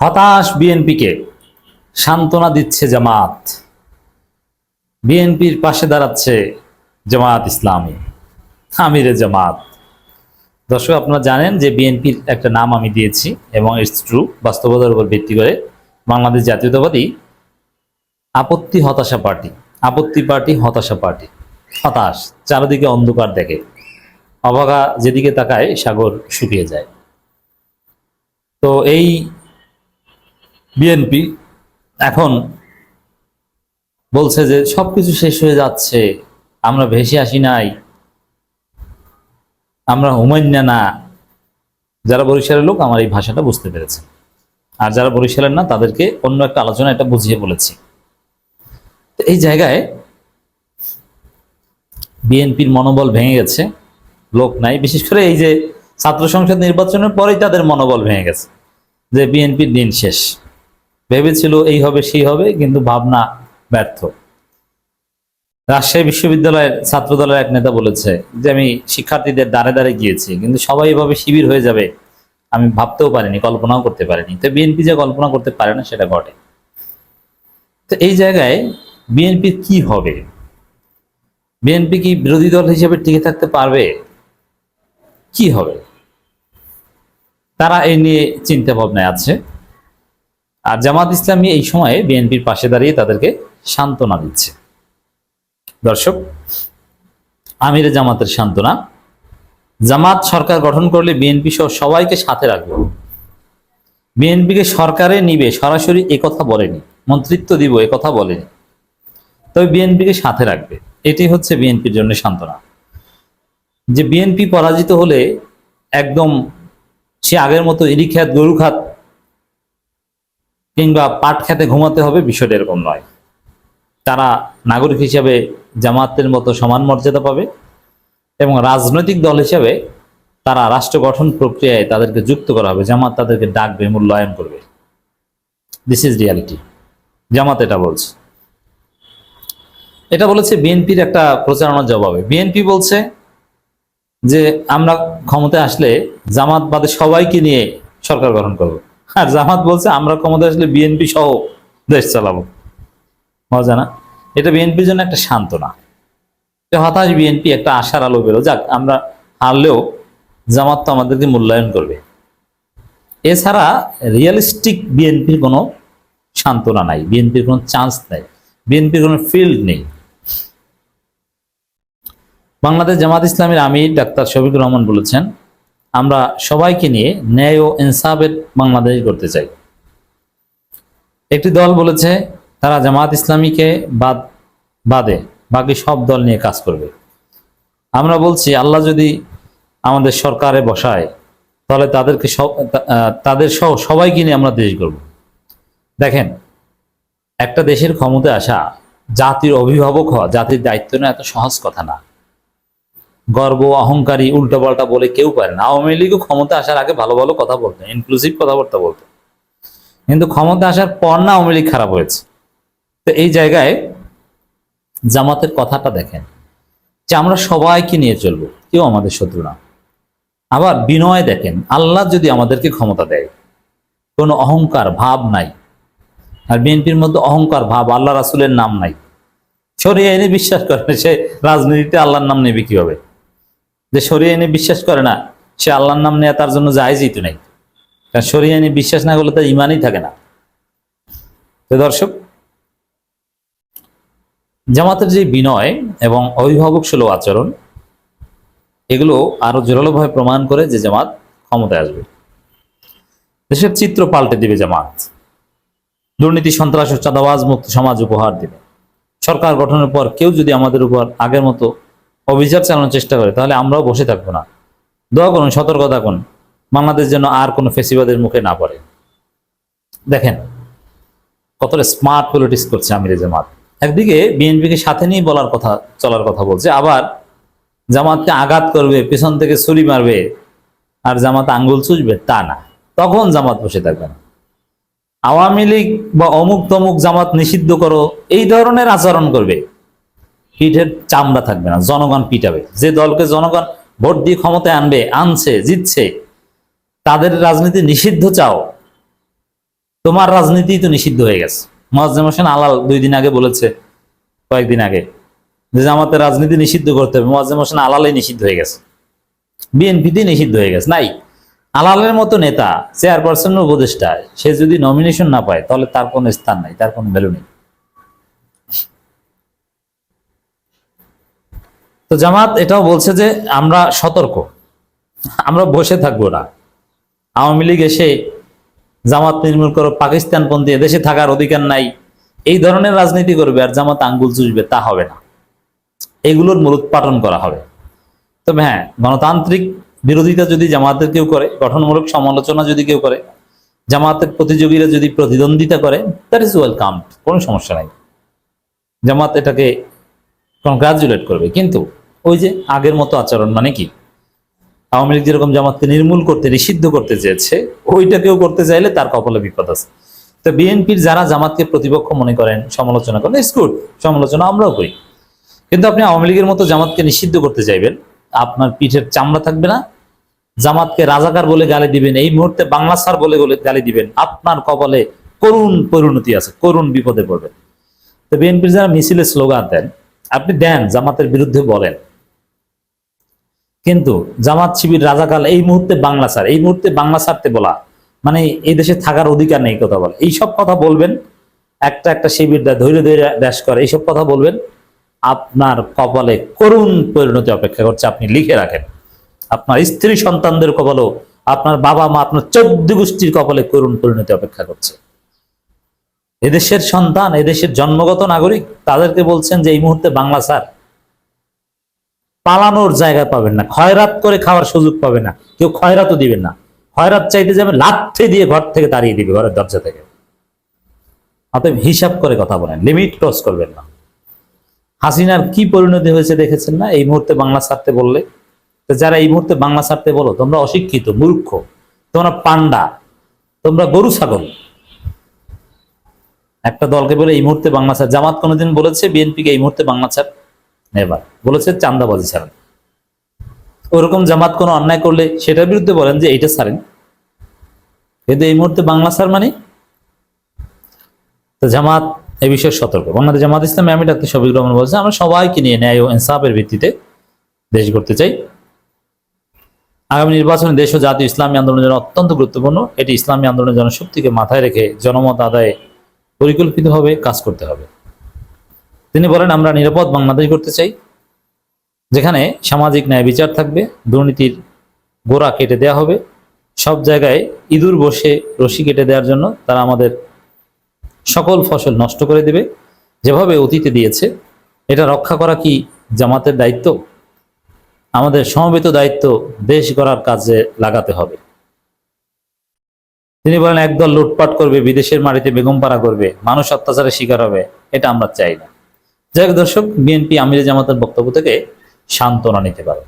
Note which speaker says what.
Speaker 1: হতাশ বিএনপিকে সান্ত্বনা দিচ্ছে জামাত। বিএনপির পাশে দাঁড়াচ্ছে জামাত ইসলামী। আমিরে জামাত। দর্শক, আপনারা জানেন যে বিএনপির একটা নাম আমি দিয়েছি এবং ইটস ট্রু বাস্তবতার উপর ভিত্তি করে বাংলাদেশ জাতীয়তাবাদী আপত্তি হতাশা পার্টি, আপত্তি পার্টি, হতাশা পার্টি। হতাশ, চারিদিকে অন্ধকার দেখে। অবাগা যেদিকে তাকায় সাগর শুকিয়ে যায়। তো এই বিএনপি এখন বলছে যে সবকিছু শেষ হয়ে যাচ্ছে, আমরা ভেসে আসি নাই, আমরা হুমান্যা না যারা বরিশালের লোক, আমার এই ভাষাটা বুঝতে পেরেছে। আর যারা বরিশালের না, তাদেরকে অন্য একটা আলোচনা এটা বুঝিয়ে বলেছি। তো এই জায়গায় বিএনপির মনোবল ভেঙে গেছে, লোক নাই। বিশেষ করে এই যে ছাত্র সংসদ নির্বাচনের পরেই তাদের মনোবল ভেঙে গেছে, যে বিএনপির দিন শেষ। ভেবেছিল এই হবে, সেই হবে, কিন্তু ভাবনা ব্যর্থ। রাজশাহী বিশ্ববিদ্যালয়ের ছাত্র দলের এক নেতা বলেছে যে, আমি শিক্ষার্থীদের দাঁড়ে দাঁড়ে গিয়েছি, কিন্তু সবাই এভাবে শিবির হয়ে যাবে, আমি ভাবতেও পারিনি, কল্পনাও করতে পারিনি। তো বিএনপি যে কল্পনা করতে পারে না, সেটা ঘটে। তো এই জায়গায় বিএনপির কি হবে? বিএনপি কি বিরোধী দল হিসেবে টিকে থাকতে পারবে? কি হবে? তারা এই নিয়ে চিন্তা ভাবনায় আছে। আর জামাত ইসলামী এই সময়ে বিএনপির পাশে দাঁড়িয়ে তাদেরকে সান্ত্বনা দিচ্ছে। দর্শক, আমিরে জামাতের সান্ত্বনা। জামাত সরকার গঠন করলে বিএনপি সহ সবাইকে সাথে রাখবে। বিএনপিকে সরকারে নিবে, সরাসরি একথা বলেনি, মন্ত্রিত্ব দিব একথা বলেনি। তবে বিএনপিকে সাথে রাখবে এটি হচ্ছে বিএনপির জন্য সান্ত্বনা। যে বিএনপি পরাজিত হলে একদম সে আগের মতো ইরি খাত গরু খাত কিংবা পাট খেতে ঘুমাতে হবে বিষয়টা এরকম নয়। তারা নাগরিক হিসাবে জামাতের মতো সমান মর্যাদা পাবে এবং রাজনৈতিক দল হিসাবে তারা রাষ্ট্র গঠন প্রক্রিয়ায় তাদেরকে যুক্ত করা হবে। জামাত তাদেরকে ডাকবে, মূল্যায়ন করবে। দিস ইজ রিয়ালিটি জামাত এটা বলছে। এটা বলেছে বিএনপির একটা প্রচারণার জবাবে। বিএনপি বলছে যে, আমরা ক্ষমতায় আসলে জামাত বাদে সবাইকে নিয়ে সরকার গঠন করব। আর জামাত বলছে, আমরা ক্ষমতায় আসলে বিএনপি সহ দেশ চালাবো। মজা না? এটা বিএনপির জন্য একটা সান্ত্বনা। হতাশ বিএনপি একটা আশার আলো বেরো যাক, আমরা হারলেও জামাত তো আমাদেরকে মূল্যায়ন করবে। এছাড়া রিয়েলিস্টিক বিএনপির কোনো সান্ত্বনা নাই। বিএনপির কোনো চান্স নাই। বিএনপির কোনো ফিল্ড নেই। বাংলাদেশ জামাত ইসলামের আমির ডাক্তার শফিকুর রহমান বলেছেন আমরা সবাইকে নিয়ে ন্যায় ও ইনসাফের বাংলাদেশ করতে চাই। একটি দল বলেছে, তারা জামাত ইসলামীকে বাদ, বাদে বাকি সব দল নিয়ে কাজ করবে। আমরা বলছি, আল্লাহ যদি আমাদের সরকারে বসায়, তাহলে তাদেরকে সব তাদের সহ সবাইকে নিয়ে আমরা দেশ করব দেখেন, একটা দেশের ক্ষমতায় আসা জাতির অভিভাবক হওয়া, জাতির দায়িত্ব না এত সহজ কথা না। গর্ব, অহংকারী, উল্টোপাল্টা বলে কেউ পারে না। আওয়ামী লীগও ক্ষমতা আসার আগে ভালো ভালো কথা বলতো ইনক্লুসিভ কথাবার্তা বলতো। কিন্তু ক্ষমতা আসার পর না আওয়ামী লীগ খারাপ হয়েছে। তো এই জায়গায় জামাতের কথাটা দেখেন যে আমরা সবাইকে নিয়ে চলবো, কেউ আমাদের শত্রু না। আবার বিনয় দেখেন, আল্লাহ যদি আমাদেরকে ক্ষমতা দেয়, কোনো অহংকার ভাব নাই। আর বিএনপির মধ্যে অহংকার ভাব, আল্লাহ রাসুলের নাম নাই। সরিয়ে এনে বিশ্বাস করে সে রাজনীতিতে আল্লাহর নাম নেবে কীভাবে? যে সরিয়ে বিশ্বাস করে না, সে আল্লাহর নাম নেয়া তার জন্য তো নেই। কারণ সরিয়ে এনে বিশ্বাস না করলে তার ইমানই থাকে না। তো দর্শক, জামাতের যে বিনয় এবং অভিভাবক সুলভ আচরণ, এগুলো আরও জোরালোভাবে প্রমাণ করে যে জামাত ক্ষমতায় আসবে। দেশের চিত্র পাল্টে দিবে জামাত। দুর্নীতি, সন্ত্রাস ও চাঁদাবাজ মুক্ত সমাজ উপহার দিবে। সরকার গঠনের পর কেউ যদি আমাদের উপর আগের মতো অভিযান চালানোর চেষ্টা করে, তাহলে আমরাও বসে থাকব না। দোয়া করুন সতর্ক থাকুন বাংলাদেশ যেন আর কোনো ফেসিবাদের মুখে না পড়ে। দেখেন কতটা স্মার্ট পলিটিক্স করছে আমির জামাত। একদিকে বিএনপিকে সাথে নিয়ে বলার কথা, চলার কথা বলছে, আবার জামাতকে আঘাত করবে, পেছন থেকে ছুরি মারবে, আর জামাত আঙ্গুল চুষবে, তা না। তখন জামাত বসে থাকবে না। আওয়ামী লীগ বা অমুক তমুক জামাত নিষিদ্ধ করো, এই ধরনের আচরণ করবে। পিঠের চামড়া থাকবে না, জনগণ পিটাবে। যে দলকে জনগণ ভোট দিয়ে ক্ষমতায় আনবে, আনছে, জিতছে, তাদের রাজনীতি নিষিদ্ধ চাও। তোমার রাজনীতি তো নিষিদ্ধ হয়ে গেছে। মোয়াজ্জেম হোসেন আলাল দুই দিন আগে বলেছে, কয়েকদিন আগে, যে জামাতের রাজনীতি নিষিদ্ধ করতে হবে। মোয়াজ্জেম হোসেন আলালে নিষিদ্ধ হয়ে গেছে। বিএনপিতে নিষিদ্ধ হয়ে গেছে। নাই, আলালের মতো নেতা চেয়ারপারসন উপদেষ্টা, সে যদি নমিনেশন না পায়, তাহলে তার কোনো স্থান নাই, তার কোনো ভ্যালু নেই। তো জামাত এটাও বলছে যে আমরা সতর্ক। আমরা বসে থাকব না। আওয়ামী লীগ এসে জামাত নির্মূল করো পাকিস্তানপন্থী দেশে থাকার অধিকার নাই, এই ধরনের রাজনীতি করবে আর জামাত আঙ্গুল চুষবে, তা হবে না। এগুলোর মূল মূলোৎপাটন করা হবে। তবে হ্যাঁ গণতান্ত্রিক বিরোধিতা যদি জামাতের কেউ করে, গঠনমূলক সমালোচনা যদি কেউ করে, জামাতের প্রতিযোগীরা যদি প্রতিদ্বন্দ্বিতা করে দ্যাট ইজ ওয়েলকাম কোনো সমস্যা নাই। জামাত এটাকে কনগ্রাচুলেট করবে। কিন্তু ওই যে আগের মতো আচরণ মানে কি? আওয়ামী লীগ যেরকম জামাতকে নির্মূল করতে, নিষিদ্ধ করতে চেয়েছে ওইটা কেউ করতে চাইলে তার কপালে বিপদ আছে। তো বিএনপির যারা জামাতকে প্রতিপক্ষ মনে করেন, সমালোচনা করেন ইটস সমালোচনা আমরাও করি। কিন্তু আপনি আওয়ামী লীগের মতো জামাতকে নিষিদ্ধ করতে চাইবেন, আপনার পিঠের চামড়া থাকবে না। জামাতকে রাজাকার বলে গালি দিবেন, এই মুহূর্তে বাংলা সার বলে বলে গালি দিবেন, আপনার কপালে করুণ পরিণতি আছে, করুণ বিপদে পড়বে তো বিএনপির যারা মিছিলে স্লোগান দেন আপনি দেন, জামাতের বিরুদ্ধে বলেন। কিন্তু জামাত শিবির রাজাকাল, এই মুহূর্তে বাংলা সার এই মুহূর্তে বাংলা সারতে বলা মানে এই দেশে থাকার অধিকার নেই কথা বলে। এইসব কথা বলবেন, একটা একটা শিবির ধৈর্য ধৈর্য ড্যাশ করে, এইসব কথা বলবেন, আপনার কপালে করুণ পরিণতি অপেক্ষা করছে, আপনি লিখে রাখেন। আপনার স্ত্রী সন্তানদের কপালেও, আপনার বাবা মা, আপনার চোদ্দ গোষ্ঠীর কপালে করুণ পরিণতি অপেক্ষা করছে। এদেশের সন্তান, এদেশের জন্মগত নাগরিক তাদেরকে বলছেন যে, এই মুহূর্তে বাংলা স্যার পালানোর জায়গা পাবেন না, খয়রাত করে খাওয়ার সুযোগ পাবে না, কেউ খয়রাতও দিবেন না। খয়রাত চাইতে যাবে লাথে দিয়ে ঘর থেকে তাড়িয়ে দিবে, ঘরের দরজা থেকে। অতএব হিসাব করে কথা বলেন, লিমিট ক্রস করবেন না। হাসিনার কি পরিণতি হয়েছে দেখেছেন না? এই মুহূর্তে বাংলা ছাড়তে বললে যারা এই মুহূর্তে বাংলা ছাড়তে বলো, তোমরা অশিক্ষিত, মূর্খ, তোমরা পান্ডা, তোমরা গরু ছাগল একটা দলকে বলে এই মুহূর্তে বাংলা ছাড় জামাত কোনোদিন বলেছে বিএনপিকে এই মুহূর্তে বাংলা ছাড় নেবার। বলেছে চান্দাবাজি ছাড়েন ওরকম জামাত কোনো অন্যায় করলে সেটার বিরুদ্ধে বলেন যে এইটা ছাড়েন। কিন্তু এই মুহূর্তে বাংলা ছাড় মানে? তো জামাত এ বিষয়ে সতর্ক। বাংলাদেশ জামাত ইসলামী আমি ডাক্তার শফিক রহমান বলছে আমরা সবাইকে নিয়ে ন্যায় ও ইনসাফের ভিত্তিতে দেশ করতে চাই। আগামী নির্বাচনে দেশ ও জাতীয় ইসলামী আন্দোলনের জন্য অত্যন্ত গুরুত্বপূর্ণ। এটি ইসলামী আন্দোলনের জনশক্তিকে মাথায় রেখে জনমত আদায়ে পরিকল্পিতভাবে কাজ করতে হবে। তিনি বলেন, আমরা নিরাপদ বাংলাদেশ করতে চাই, যেখানে সামাজিক ন্যায় বিচার থাকবে, দুর্নীতির গোড়া কেটে দেওয়া হবে। সব জায়গায় ইঁদুর বসে রশি কেটে দেওয়ার জন্য তারা আমাদের সকল ফসল নষ্ট করে দেবে। যেভাবে অতীতে দিয়েছে, এটা রক্ষা করা কি জামাতের দায়িত্ব? আমাদের সমবেত দায়িত্ব দেশ গড়ার কাজে লাগাতে হবে। তিনি বলেন, একদল লুটপাট করবে, বিদেশের মাটিতে বেগম পাড়া করবে, মানুষ অত্যাচারের শিকার হবে, এটা আমরা চাই না। যাই দর্শক, বিএনপি আমির জামাতের বক্তব্য থেকে সান্ত্বনা নিতে পারে